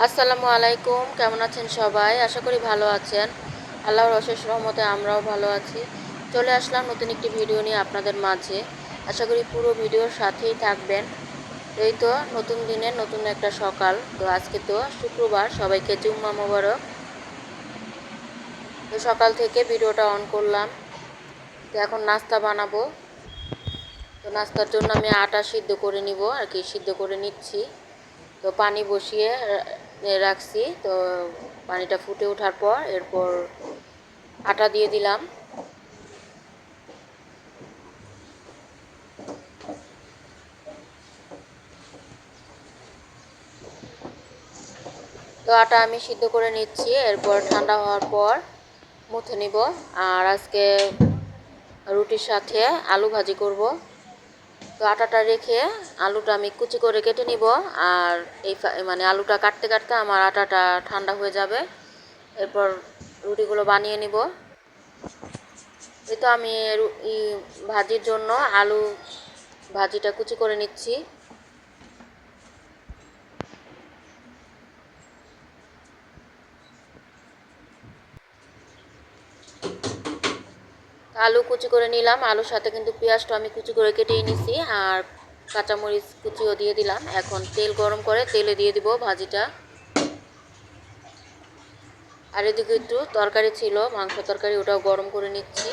আসসালামু আলাইকুম, কেমন আছেন সবাই? আশা করি ভালো আছেন। আল্লাহর অশেষ রহমতে আমরাও ভালো আছি। চলে আসলাম নতুন একটি ভিডিও নিয়ে আপনাদের মাঝে। আশা করি পুরো ভিডিওর সাথেই থাকবেন। এই তো নতুন দিনের নতুন একটা সকাল। তো আজকে তো শুক্রবার, সবাইকে জুম্মা মোবারক। তো সকাল থেকে ভিডিওটা অন করলাম। তো এখন নাস্তা বানাবো। তো নাস্তার জন্য আমি আটা সিদ্ধ করে নিব, আর কি সিদ্ধ করে নিচ্ছি। তো পানি বসিয়ে রাখছি। তো পানিটা ফুটে ওঠার পর এরপর আটা দিয়ে দিলাম। তো আটা আমি সিদ্ধ করে নিচ্ছি। এরপর ঠান্ডা হওয়ার পর মুথে নিব। আর আজকে রুটির সাথে আলু ভাজি করব। তো আটাটা রেখে আলুটা আমি কুচি করে কেটে নিব আর এই মানে আলুটা কাটতে কাটতে আমার আটাটা ঠান্ডা হয়ে যাবে। এরপর রুটিগুলো বানিয়ে নিব। এই তো আমি ভাজির জন্য আলু ভাজিটা কুচি করে নিচ্ছি। আলু কুচি করে নিলাম। আলুর সাথে কিন্তু পেঁয়াজটা আমি কুচি করে কেটেই নিছি আর কাঁচামরিচ কুচিও দিয়ে দিলাম। এখন তেল গরম করে তেলে দিয়ে দিব ভাজিটা। আর এদিকে একটু তরকারি ছিল, মাংস তরকারি ওটাও গরম করে নিচ্ছি।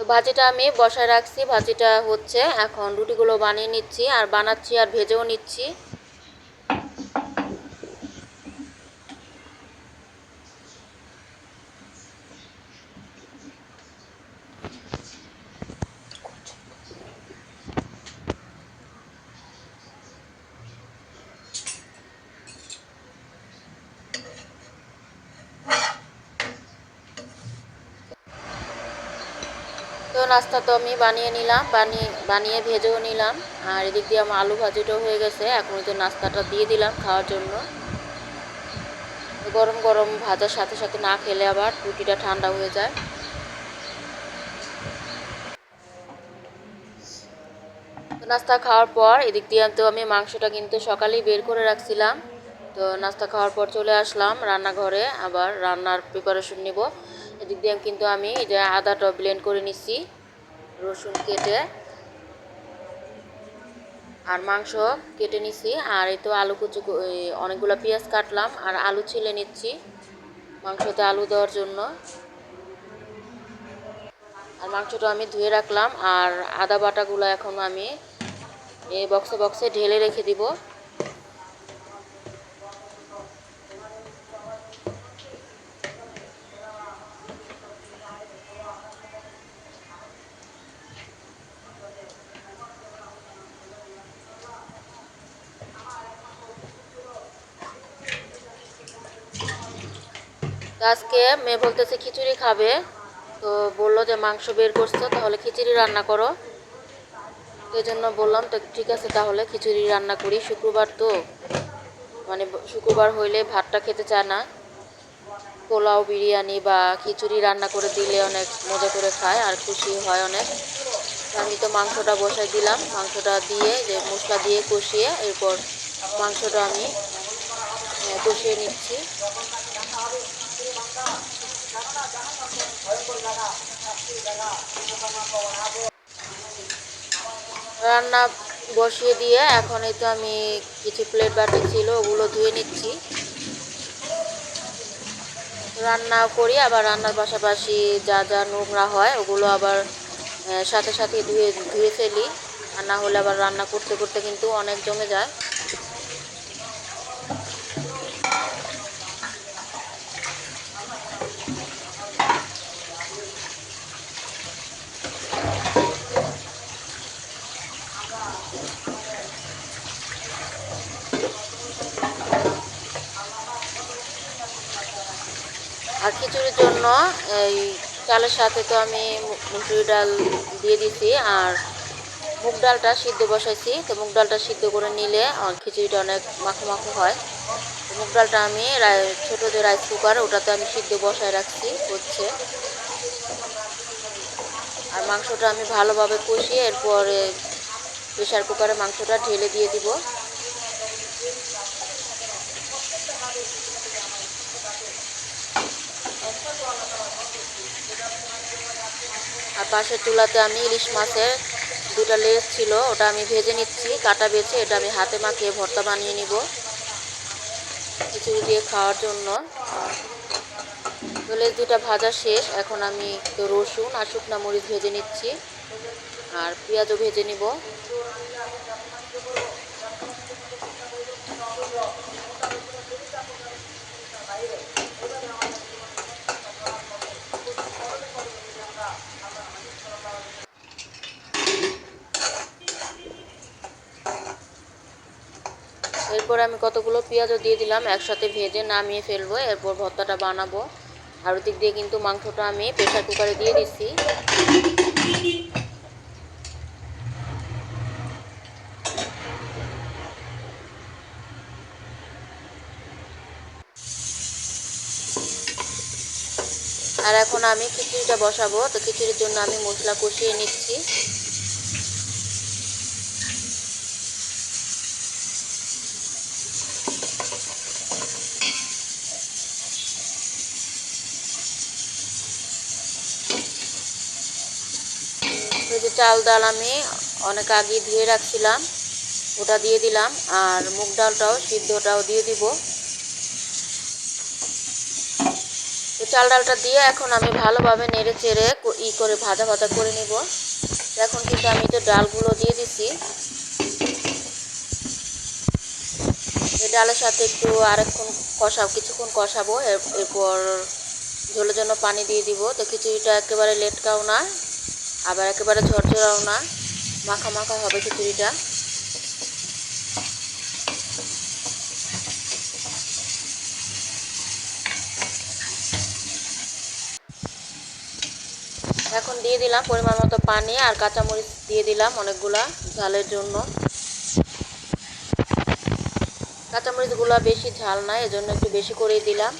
তো ভাজিটা আমি বসায় রাখছি, ভাজিটা হচ্ছে এখন রুটিগুলো বানিয়ে নিচ্ছি আর বানাচ্ছি আর ভেজেও নিচ্ছি। তো নাস্তা তো আমি বানিয়ে নিলাম, বানিয়ে বানিয়ে ভেজেও নিলাম। আর এদিক দিয়ে আমার আলু ভাজিটাও হয়ে গেছে, এখন তো নাস্তাটা দিয়ে দিলাম খাওয়ার জন্য। গরম গরম ভাজার সাথে সাথে না খেলে আবার রুটিটা ঠান্ডা হয়ে যায়। নাস্তা খাওয়ার পর এদিক দিয়ে তো আমি মাংসটা কিন্তু সকালেই বের করে রাখছিলাম। তো নাস্তা খাওয়ার পর চলে আসলাম রান্নাঘরে, আবার রান্নার প্রিপারেশন নিব। এদিক দিয়ে কিন্তু আমি যে আদাটা ব্লেন্ড করে নিচ্ছি, রসুন কেটে। আর মাংস কেটে নিছি আর এই তো আলু কুচু অনেকগুলো পেঁয়াজ কাটলাম, আর আলু ছিলে নিচ্ছি মাংসতে আলু দেওয়ার জন্য। আর মাংসটা আমি ধুয়ে রাখলাম, আর আদা বাটাগুলো এখন আমি এই বক্সে বক্সে ঢেলে রেখে দিব। আজকে মেয়ে বলতেছে খিচুড়ি খাবে। তো বলল যে মাংস বের করছ, তাহলে খিচুড়ি রান্না করো। এই জন্য বললাম, তো ঠিক আছে, তাহলে খিচুড়ি রান্না করি। শুক্রবার তো মানে শুক্রবার হইলে ভাতটা খেতে চায় না। পোলাও, বিরিয়ানি বা খিচুড়ি রান্না করে দিলে অনেক মজা করে খায় আর খুশি হয় অনেক। আমি তো মাংসটা বসাই দিলাম। মাংসটা দিয়ে যে মশলা দিয়ে কষিয়ে এরপর মাংসটা আমি কষিয়ে নিচ্ছি। রান্না বসিয়ে দিয়ে এখন এই তো আমি কিছু প্লেট বাটি ছিল, ওগুলো ধুয়ে নিচ্ছি। রান্না করি, আবার রান্নার পাশাপাশি যা যা নোংরা হয়, ওগুলো আবার সাথে সাথে ধুয়ে ধুয়ে ফেলি। আর না হলে আবার রান্না করতে করতে কিন্তু অনেক জমে যায় আর খিচুড়ির জন্য এই চালের সাথে তো আমি মুসুরি ডাল দিয়ে দিছি আর মুগ ডালটা সিদ্ধ বসাইছি। তো মুগ ডালটা সিদ্ধ করে নিলে আমার খিচুড়িটা অনেক মাখো মাখো হয়। মুগ ডালটা আমি ছোটো যে রাইস কুকার ওটাতে আমি সিদ্ধ বসায় রাখছি, হচ্ছে। আর মাংসটা আমি ভালোভাবে কষিয়ে এরপরে প্রেশার কুকারে মাংসটা ঢেলে দিয়ে দিব। আর পাশের চুলাতে আমি ইলিশ মাছের দুটা লেজ ছিল, ওটা আমি ভেজে নিচ্ছি, কাটা বেছে, এটা আমি হাতে মাখিয়ে ভর্তা বানিয়ে নিব খিচুড়ি দিয়ে খাওয়ার জন্য। লেজ দুটা ভাজা শেষ, এখন আমি রসুন আর শুকনা মরিচ ভেজে নিচ্ছি, আর পেঁয়াজও ভেজে নিব। এরপর আমি কতগুলো পেঁয়াজও দিয়ে দিলাম, একসাথে ভেজে নামিয়ে ফেলব, এরপর ভর্তাটা বানাবো। আর ওদিক দিয়ে কিন্তু মাংসটা আমি প্রেশার কুকারে দিয়ে দিচ্ছি। আর এখন আমি খিচুড়িটা বসাবো, তো খিচুড়ির জন্য আমি মশলা কষিয়ে নিচ্ছি। চাল ডাল আমি অনেক আগে ধুয়ে রাখছিলাম। ওটা দিয়ে দিলাম আর মুগ ডালটাও, সিদ্ধটাও দিয়ে দিব। তো চাল ডালটা দিয়ে এখন আমি ভালোভাবে নেড়ে চেড়ে ই করে ভাজা ভাজা করে নিব। এখন কিন্তু আমি তো ডালগুলো দিয়ে দিছি ডালের সাথে একটু আরেকক্ষণ কষাবো কিছুক্ষণ কষাবো। এর- এরপর ঝোলের জন্য পানি দিয়ে দিব। তো খিচুড়িটা একেবারে লেটকাও না। আবার একেবারে ঝরঝরাও না। মাখা মাখা হবে খিচুড়িটা। এখন দিয়ে দিলাম পরিমাণ মতো পানি আর কাঁচামরিচ দিয়ে দিলাম অনেকগুলা ঝালের জন্য। কাঁচামরিচগুলো বেশি ঝাল না, এজন্য একটু বেশি করে দিলাম।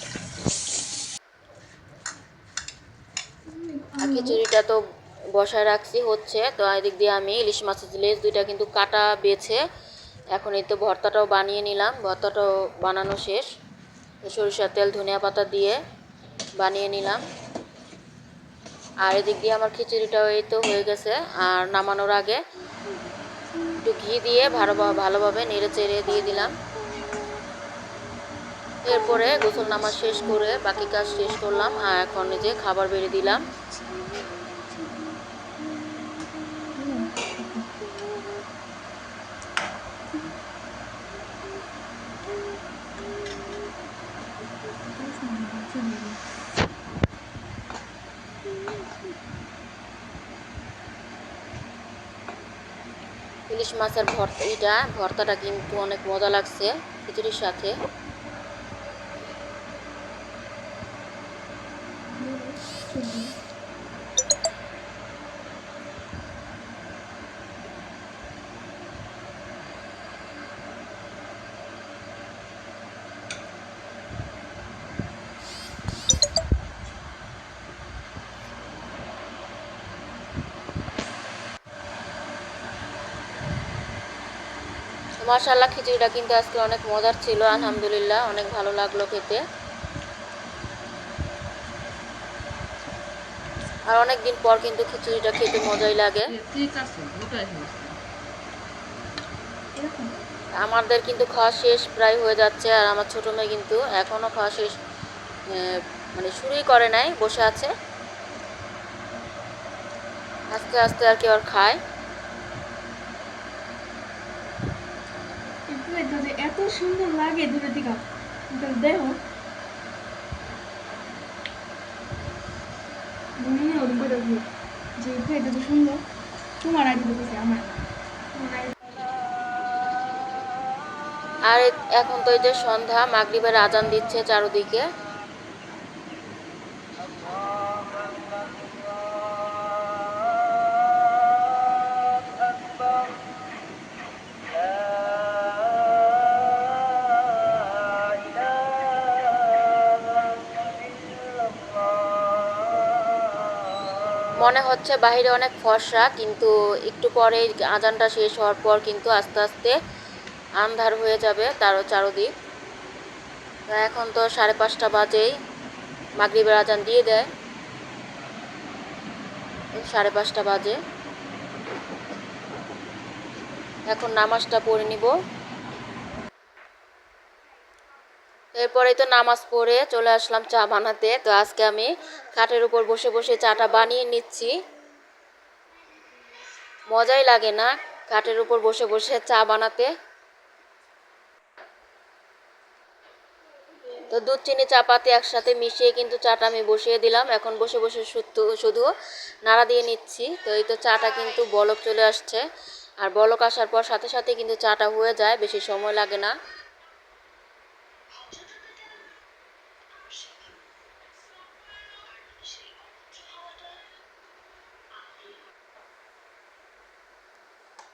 আর খিচুড়িটা তো বসায় রাখছি হচ্ছে। তো এদিক দিয়ে আমি ইলিশ মাছের লেজ দুইটা কিন্তু কাটা বেছে এখন এই তো ভর্তাটাও বানিয়ে নিলাম। ভর্তাটাও বানানো শেষ। সরিষার তেল, ধনিয়া পাতা দিয়ে বানিয়ে নিলাম। আর এদিক দিয়ে আমার খিচুড়িটাও এই তো হয়ে গেছে। আর নামানোর আগে একটু ঘি দিয়ে ভালো ভালোভাবে নেড়ে চেড়ে দিয়ে দিলাম। এরপরে গোসল নামাজ শেষ করে বাকি কাজ শেষ করলাম। আর এখন যে খাবার বেড়ে দিলাম। ইলিশ মাছের ভর্তা এটা ভর্তাটা কিন্তু অনেক মজা লাগছে খিচুড়ির সাথে। তো মাশাল্লাহ খিচুড়িটা কিন্তু আজকে অনেক মজার ছিল, আলহামদুলিল্লাহ, অনেক ভালো লাগল খেতে। আর অনেক দিন পর কিন্তু খিচুড়িটা খেতে মজাই লাগে। আমাদের কিন্তু খাওয়া শেষ প্রায় হয়ে যাচ্ছে, আর আমার ছোটো মেয়ে কিন্তু এখনও খাওয়া শেষ মানে শুরুই করে নাই, বসে আছে। আস্তে আস্তে আর কি আর খায়। এটা যে এত সুন্দর লাগে দূরে দিকা দেখো। যে এটা তো সুন্দর, তোমার আগে দেখেছি আমার আর এখন তো এই যে সন্ধ্যা, মাগরিবের আজান দিচ্ছে চারদিকে। মনে হচ্ছে বাইরে অনেক ফর্সা, কিন্তু একটু পরে আজানটা শেষ হওয়ার পর কিন্তু আস্তে আস্তে আন্ধার হয়ে যাবে তারও চারোদিক। এখন তো সাড়ে পাঁচটা বাজেই, মাগরিবের আজান দিয়ে দেয়। সাড়ে পাঁচটা বাজে। এখন নামাজটা পড়ে নিব। এরপরেই তো নামাজ পড়ে চলে আসলাম চা বানাতে। তো আজকে আমি খাটের উপর বসে বসে চাটা বানিয়ে নিচ্ছি। মজাই লাগে না খাটের উপর বসে বসে চা বানাতে। তো দুধ, চিনি, চাপাতি একসাথে মিশিয়ে কিন্তু চাটা আমি বসিয়ে দিলাম। এখন বসে বসে শুধু নাড়া দিয়ে নিচ্ছি। তো এই তো চাটা কিন্তু বলক চলে আসছে। আর বলক আসার পর সাথে সাথে কিন্তু চাটা হয়ে যায়, বেশি সময় লাগে না।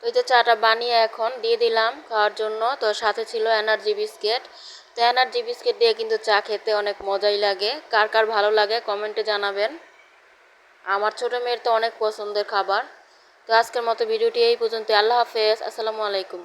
তো যে চাটা বানিয়ে এখন দিয়ে দিলাম খাওয়ার জন্য। তো সাথে ছিল এনার্জি বিস্কিট। তো এনার্জি বিস্কিট দিয়ে কিন্তু চা খেতে অনেক মজাই লাগে। কার কার ভালো লাগে কমেন্টে জানাবেন। আমার ছোটো মেয়ের তো অনেক পছন্দের খাবার। তো আজকের মতো ভিডিওটি এই পর্যন্ত আল্লাহ হাফেজ। আসসালামু আলাইকুম।